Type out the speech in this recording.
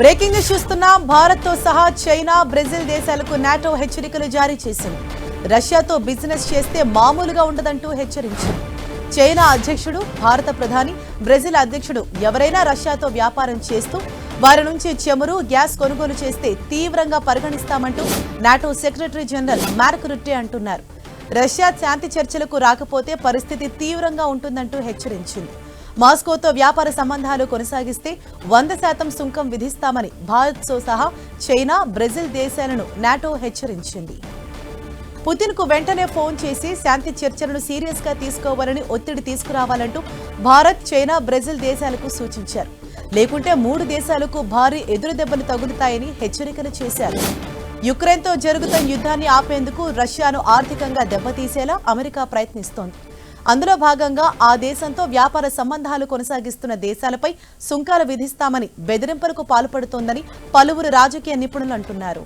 Breaking news చూస్తున్నాం. భారత్తో సహా చైనా బ్రెజిల్ దేశాలకు నాటో హెచ్చరికలు జారీ చేసింది. రష్యాతో బిజినెస్ చేస్తే మామూలుగా ఉండదంటూ హెచ్చరించింది. చైనా అధ్యక్షుడు భారత ప్రధాని బ్రెజిల్ అధ్యక్షుడు ఎవరైనా రష్యాతో వ్యాపారం చేస్తూ వారి నుంచి చెమురు గ్యాస్ కొనుగోలు చేస్తే తీవ్రంగా పరిగణిస్తామంటూ NATO secretary general Mark Rutte అంటున్నారు. రష్యా శాంతి చర్చలకు రాకపోతే పరిస్థితి తీవ్రంగా ఉంటుందంటూ హెచ్చరించింది. మాస్కోతో వ్యాపార సంబంధాలు కొనసాగిస్తే వంద శాతం సుంకం విధిస్తామని భారత్తో సహా చైనా బ్రెజిల్ దేశాలను నాటో హెచ్చరించింది. పుతిన్కు వెంటనే ఫోన్ చేసి శాంతి చర్చలను సీరియస్గా తీసుకోవాలని ఒత్తిడి తీసుకురావాలంటూ భారత్ చైనా బ్రెజిల్ దేశాలకు సూచించారు. లేకుంటే మూడు దేశాలకు భారీ ఎదురు దెబ్బలు తగులుతాయని హెచ్చరికలు చేశారు. యుక్రెయిన్తో జరుగుతున్న యుద్ధాన్ని ఆపేందుకు రష్యాను ఆర్థికంగా దెబ్బతీసేలా అమెరికా ప్రయత్నిస్తోంది. అందులో భాగంగా ఆ దేశంతో వ్యాపార సంబంధాలు కొనసాగిస్తున్న దేశాలపై సుంకాలు విధిస్తామని బెదిరింపులకు పాల్పడుతోందని పలువురు రాజకీయ నిపుణులు అంటున్నారు.